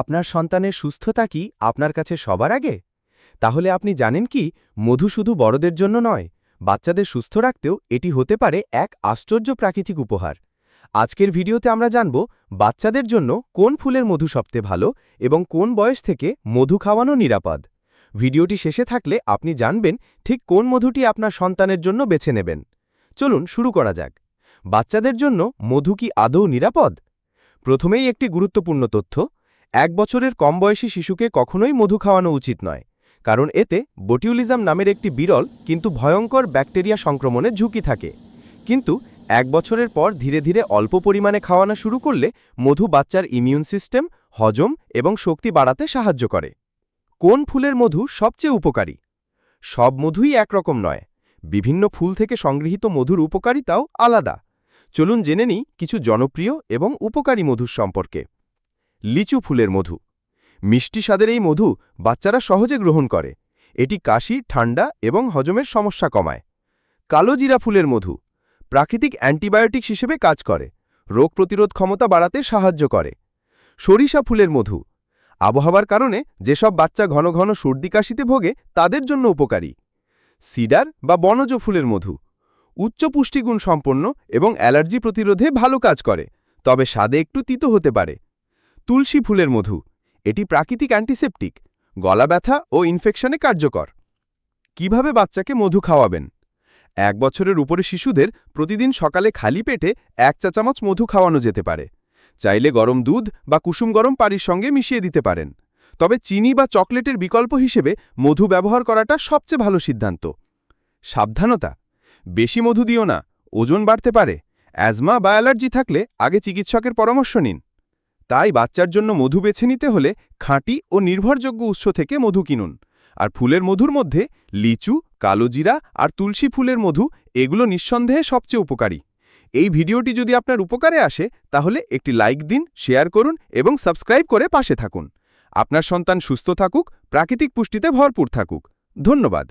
আপনার সন্তানের সুস্থতা কি আপনার কাছে সবার আগে? তাহলে আপনি জানেন কি, মধু শুধু বড়দের জন্য নয়, বাচ্চাদের সুস্থ রাখতেও এটি হতে পারে এক আশ্চর্য প্রাকৃতিক উপহার। আজকের ভিডিওতে আমরা জানব, বাচ্চাদের জন্য কোন ফুলের মধু সবচেয়ে ভালো এবং কোন বয়স থেকে মধু খাওয়ানো নিরাপদ। ভিডিওটি শেষে থাকলে আপনি জানবেন ঠিক কোন মধুটি আপনার সন্তানের জন্য বেছে নেবেন। চলুন শুরু করা যাক। বাচ্চাদের জন্য মধু কি আদৌ নিরাপদ? প্রথমেই একটি গুরুত্বপূর্ণ তথ্য এক বছরের কম বয়সী শিশুকে কখনোই মধু খাওয়ানো উচিত নয়, কারণ এতে বটিউলিজম নামের একটি বিরল কিন্তু ভয়ঙ্কর ব্যাকটেরিয়া সংক্রমণের ঝুঁকি থাকে। কিন্তু এক বছরের পর ধীরে ধীরে অল্প পরিমাণে খাওয়ানো শুরু করলে মধু বাচ্চার ইমিউন সিস্টেম, হজম এবং শক্তি বাড়াতে সাহায্য করে। কোন ফুলের মধু সবচেয়ে উপকারী? সব মধুই একরকম নয়। বিভিন্ন ফুল থেকে সংগৃহীত মধুর উপকারিতাও আলাদা। চলুন জেনে নিই কিছু জনপ্রিয় এবং উপকারী মধুর সম্পর্কে। লিচু ফুলের মধু। মিষ্টি স্বাদের এই মধু বাচ্চারা সহজে গ্রহণ করে। এটি কাশি, ঠান্ডা এবং হজমের সমস্যা কমায়। কালো জিরা ফুলের মধু প্রাকৃতিক অ্যান্টিবায়োটিক হিসেবে কাজ করে, রোগ প্রতিরোধ ক্ষমতা বাড়াতে সাহায্য করে। সরিষা ফুলের মধু আবহাওয়ার কারণে যেসব বাচ্চা ঘন ঘন সর্দি কাশিতে ভোগে, তাদের জন্য উপকারী। সিডার বা বনজ ফুলের মধু উচ্চ পুষ্টিগুণ সম্পন্ন এবং অ্যালার্জি প্রতিরোধে ভালো কাজ করে, তবে স্বাদে একটু তিতো হতে পারে। তুলসী ফুলের মধু। এটি প্রাকৃতিক অ্যান্টিসেপটিক, গলা ব্যথা ও ইনফেকশনে কার্যকর। কীভাবে বাচ্চাকে মধু খাওয়াবেন? এক বছরের উপরে শিশুদের প্রতিদিন সকালে খালি পেটে এক চা চামচ মধু খাওয়ানো যেতে পারে। চাইলে গরম দুধ বা কুসুম গরম পানির সঙ্গে মিশিয়ে দিতে পারেন। তবে চিনি বা চকলেটের বিকল্প হিসেবে মধু ব্যবহার করাটা সবচেয়ে ভালো সিদ্ধান্ত। সাবধানতা। বেশি মধু দিও না, ওজন বাড়তে পারে। অ্যাজমা বা অ্যালার্জি থাকলে আগে চিকিৎসকের পরামর্শ নিন। তাই বাচ্চার জন্য মধু বেছে নিতে হলে খাঁটি ও নির্ভরযোগ্য উৎস থেকে মধু কিনুন। আর ফুলের মধুর মধ্যে লিচু, কালোজিরা আর তুলসী ফুলের মধু, এগুলো নিঃসন্দেহে সবচেয়ে উপকারী। এই ভিডিওটি যদি আপনার উপকারে আসে, তাহলে একটি লাইক দিন, শেয়ার করুন এবং সাবস্ক্রাইব করে পাশে থাকুন। আপনার সন্তান সুস্থ থাকুক, প্রাকৃতিক পুষ্টিতে ভরপুর থাকুক। ধন্যবাদ।